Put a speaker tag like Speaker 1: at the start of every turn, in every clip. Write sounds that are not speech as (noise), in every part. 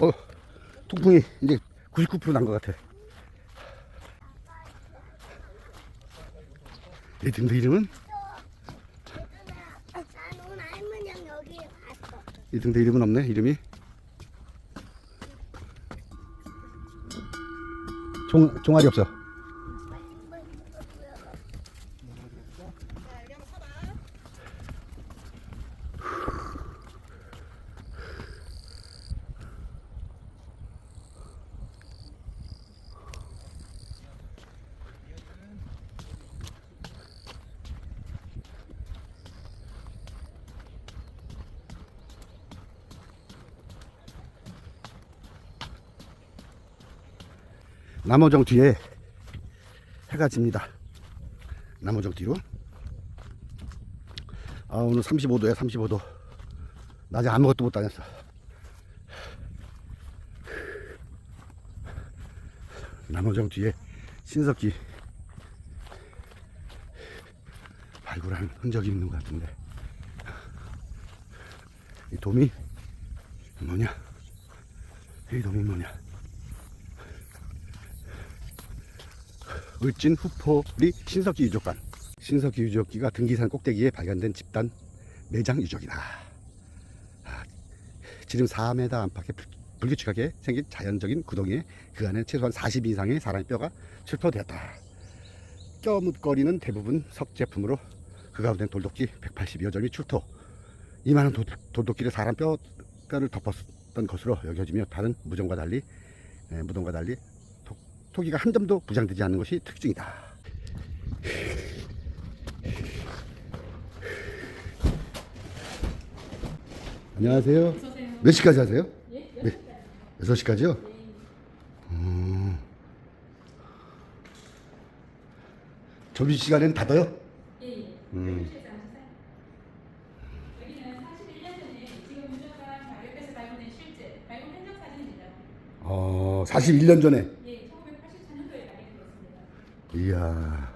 Speaker 1: 어, 통풍이 이제 99%난 것 같아. 이 등등 이름은? 이 등등 이름은 없네, 이름이. 종, 종아리 없어. 남호정 뒤에 해가 집니다. 남호정 뒤로. 아, 오늘 35도야, 35도. 낮에 아무것도 못 다녔어. 남호정 뒤에 신석기 발굴한 흔적이 있는 것 같은데. 이 돔이 뭐냐? 이 돔이 뭐냐? 을진 후포리 신석기 유적관. 신석기 유적기가 등기산 꼭대기에 발견된 집단 매장 유적이다. 아, 지름 4m 안팎의 불- 불규칙하게 생긴 자연적인 구덩이에 그 안에 최소한 40 이상의 사람의 뼈가 출토되었다. 껴묻거리는 대부분 석 제품으로 그 가운데 돌도끼 180여 점이 출토. 이 많은 도, 돌도끼를 사람 뼈, 뼈를 덮었던 것으로 여겨지며 다른 무덤과 달리 에, 무덤과 달리 토, 토기가 한 점도 부장되지 않는 것이 특징이다. 안녕하세요. 몇 시까지 하세요? 네. 6시까지 요? 음. 점심시간에는 닫아요?
Speaker 2: 예, 예.
Speaker 1: 음.
Speaker 2: 여기는 41년 전에 지금 유적관 발굴에서 발굴된 실제 발굴 현장 사진입니다.
Speaker 1: 어, 41년 전에.
Speaker 2: 예, 1984년도에 발견되었습니다.
Speaker 1: 이야.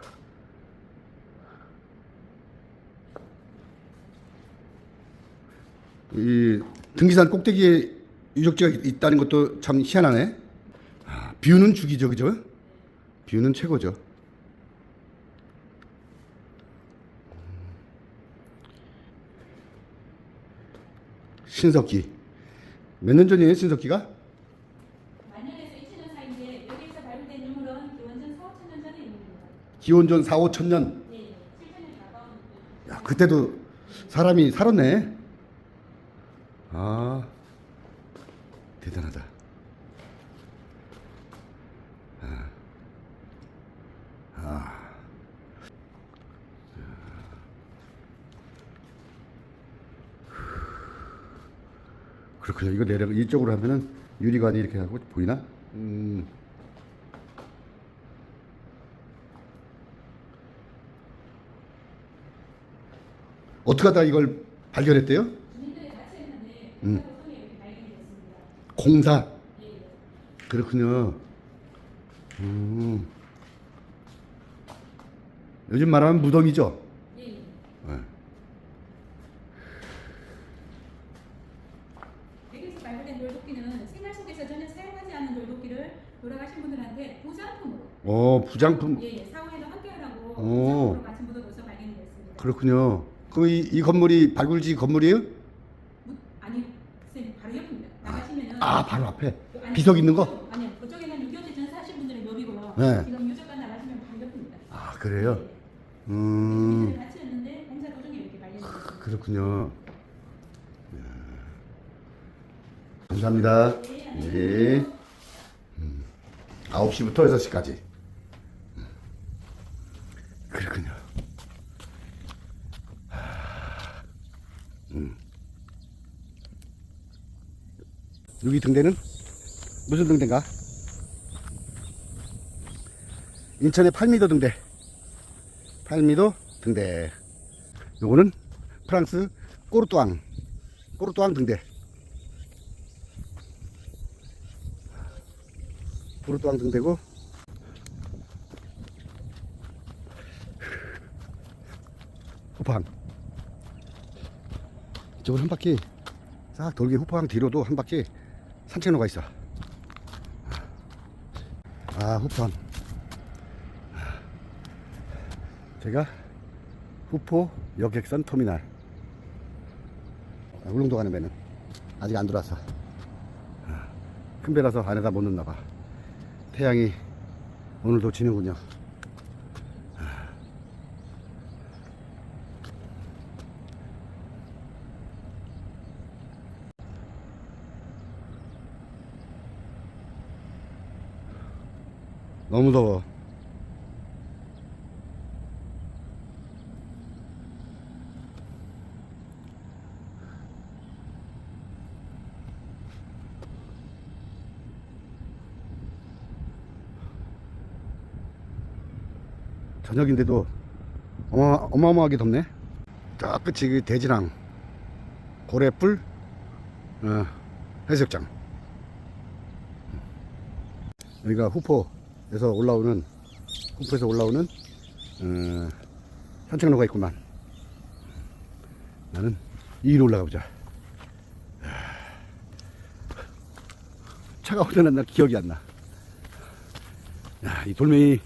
Speaker 1: 이 등기산 꼭대기에 유적지가 있다는 것도 참 희한하네. 아, 뷰는 죽이죠, 그죠? 뷰는 최고죠. 신석기. 몇 년 전이에요, 신석기가?
Speaker 2: 만년에서 2천년 사이인데 여기에서 발굴된 유물은 기원전 4, 5천년 전의 유물입니다.
Speaker 1: 기원전 4, 5천 년.
Speaker 2: 7천년이 가까운
Speaker 1: 야, 그때도 사람이 살았네. 아, 대단하다. 아, 아. 그렇군요. 이거 내려 이쪽으로 하면은 유리관이 이렇게 하고 보이나? 음. 어떻게 하다 이걸 발견했대요? 음.
Speaker 2: 공사.
Speaker 1: 그렇군요. 음. 요즘 말하면 무덤이죠. 네.
Speaker 2: 여기서 발굴된 돌도끼는 생활 속에서 전혀 사용하지 않는 돌도끼를 돌아가신 분들한테 보장품으로
Speaker 1: 어 부장품
Speaker 2: 예, 예. 사원에도 함께하라고
Speaker 1: 오.
Speaker 2: 보장품으로 같이 묻어둬서 발견이 됐습니다.
Speaker 1: 그렇군요. 그럼 이, 이 건물이 발굴지 건물이에요?
Speaker 2: 무- 아니, 선생님 바로 옆입니다. 나가시면은
Speaker 1: 아 바로 앞에
Speaker 2: 아니,
Speaker 1: 비석 있는 거?
Speaker 2: 그쪽, 아니요, 그쪽에는 6.25 전사하신 분들의 묘비고요.
Speaker 1: 네.
Speaker 2: 지금 유적관 나가시면 바로 옆입니다.
Speaker 1: 아 그래요?
Speaker 2: 예, 예.
Speaker 1: 음
Speaker 2: 같이 했는데 공사 도중에 이렇게 발견됐습니다.
Speaker 1: 그렇군요. 이야. 감사합니다. 네. 음, 9시부터 6시까지. 음. 그렇군요. 여기 등대는 무슨 등대인가? 인천의 팔미도 등대. 팔미도 등대. 요거는 프랑스 꼬르뚜앙 꼬르뚜앙 등대 꼬르뚜앙 등대고 후팡 이쪽은 한 바퀴 싹 돌게 후팡 뒤로도 한 바퀴 산책로가 있어. 아, 후폰. 제가 후포 여객선 터미널. 아, 울릉도 가는 배는 아직 안 들어왔어. 아, 큰 배라서 안에다 못 넣나 봐. 태양이 오늘도 지는군요. 너무 더워. 저녁인데도 어마, 어마어마하게 덥네. 저 끝이 그 대지랑 고래뿔 어, 해수욕장. 여기가 후포 에서 올라오는 후포에서 올라오는 어, 산책로가 있구만. 나는 이 위로 올라가 보자. 차가 오전에 나 기억이 안 나. 야, 이 돌멩이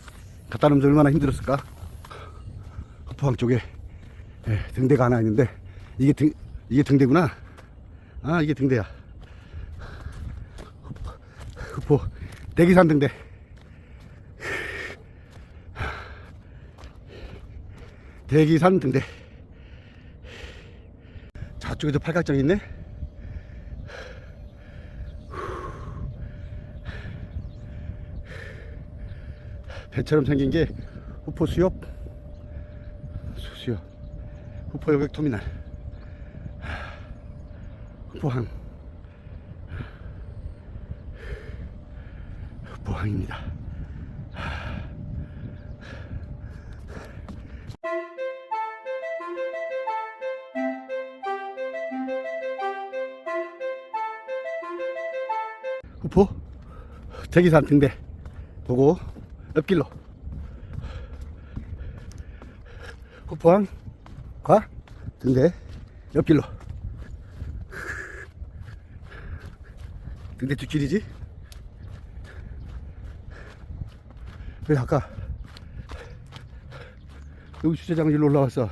Speaker 1: 갖다 놓으면 얼마나 힘들었을까? 후포항 쪽에 예, 등대가 하나 있는데 이게 등 이게 등대구나. 아 이게 등대야. 후포 대기산 등대. 대기산 등대. 저쪽에도 팔각정 있네. 배처럼 생긴 게 후포 수협. 수수협. 후포 여객 터미널. 후포항. 후포항입니다 대기산 등대 보고 옆길로. 후포항 과 등대 옆길로. 등대 뒷길이지? 그래 아까 여기 주차장 일로 올라왔어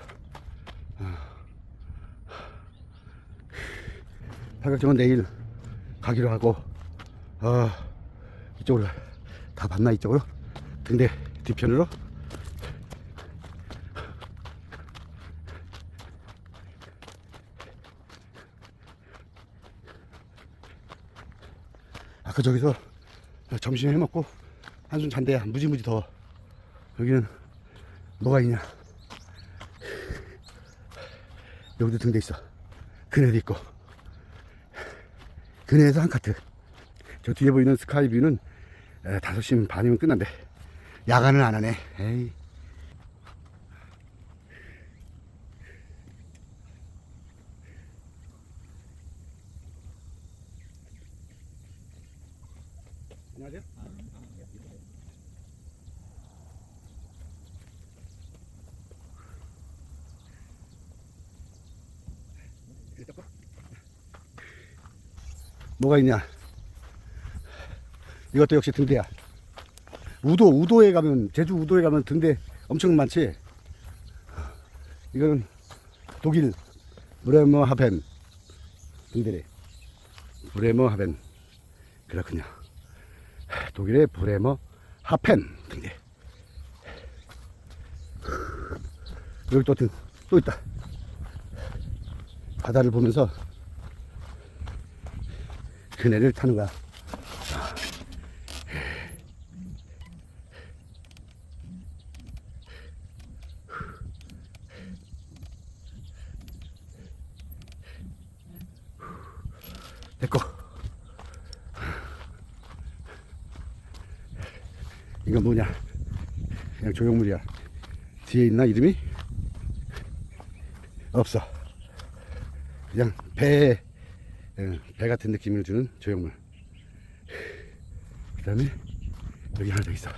Speaker 1: 팔각정은 내일 가기로 하고 아 이쪽으로 다 봤나 이쪽으로? 등대 뒤편으로? 아까 저기서 점심 해먹고 한숨 잔대야. 무지무지 더워. 여기는 뭐가 있냐? 여기도 등대 있어. 그네도 있고. 그네에서 한 카트. 저 뒤에 보이는 스카이뷰는 에, 5시 반이면 끝난대. 야간은 안 하네. 에이. 뭐가 있냐 이것도 역시 등대야. 우도 우도에 가면 제주 우도에 가면 등대. 엄청 많지? 이거는 독일 브레머 하벤. 등대래. 브레머 하벤. 그렇군요. 독일의 브레머 하펜. 등대. 여기 또 등 또 있다. 바다를 보면서 그네를 타는 거야 됐고 이건 뭐냐? 그냥 조형물이야. 뒤에 있나 이름이? 없어. 그냥 배, 예, 배 같은 느낌을 주는 조형물. 그 다음에 여기 하나 더 있어.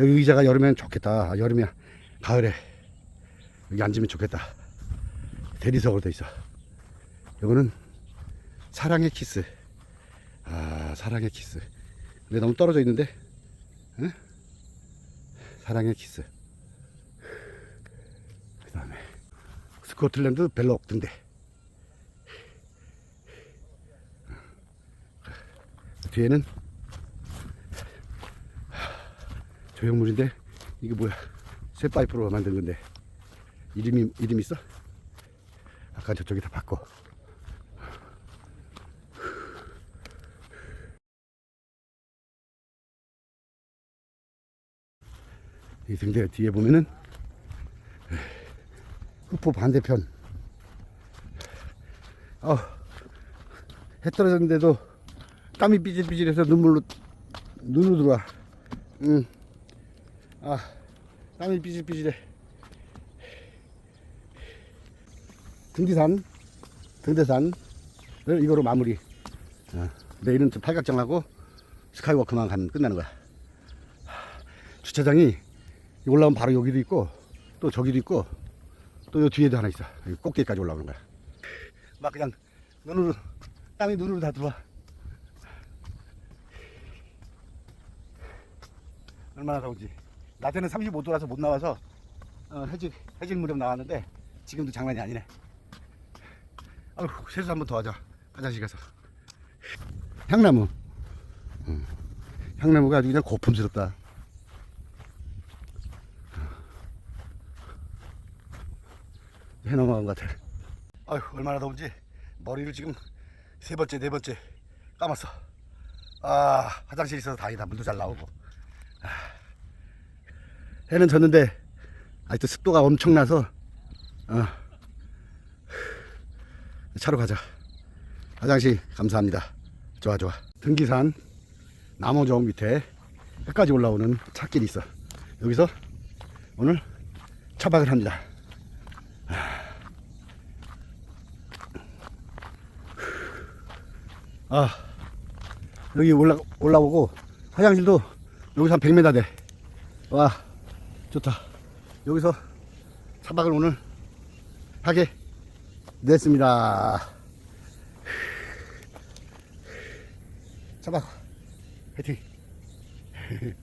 Speaker 1: 여기 의자가 여름엔 좋겠다. 아, 여름이야. 가을에 여기 앉으면 좋겠다. 대리석으로 돼 있어. 이거는 사랑의 키스. 아 사랑의 키스. 근데 너무 떨어져 있는데? 응? 사랑의 키스. 그 다음에 스코틀랜드 벨록 등대. 뒤에는 조형물인데 이게 뭐야? 쇠파이프로 만든 건데. 이름이 이름 있어? 아까 저쪽이 다 바꿔 이 등대 뒤에 보면은 흑포 반대편. 어, 해 떨어졌는데도 땀이 삐질삐질해서 눈물로 눈으로 들어와. 응. 아 땀이 삐질삐질해. 등지산 등대산을 이거로 마무리. 어, 내일은 저 팔각정하고 스카이워크만 가면 끝나는 거야. 주차장이 올라오면 바로 여기도 있고 또 저기도 있고 또 요 뒤에도 하나 있어. 여기 꼭대기까지 올라오는 거야. 막 그냥 눈으로 땀이 눈으로 다 들어와. 얼마나 더운지? 낮에는 35도라서 못 나와서 어, 해질 해질 무렵 나왔는데 지금도 장난이 아니네. 아휴 세수 한 번 더 하자. 화장실 가서. 향나무. 음, 향나무가 아주 그냥 고풍스럽다 해 넘어간 것 같아. 아휴, 얼마나 더운지 머리를 지금 세 번째, 네 번째 감았어. 아, 화장실 있어서 다행이다. 물도 잘 나오고. 아, 해는 졌는데 아직도 습도가 엄청나서 어, 차로 가자. 화장실 감사합니다. 좋아, 좋아. 등기산 나무정 밑에 끝까지 올라오는 찻길이 있어. 여기서 오늘 차박을 합니다. 아 여기 올라 올라오고 화장실도 여기서 한 100m 돼. 와 좋다. 여기서 차박을 오늘 하게 됐습니다. 차박 화이팅. (laughs)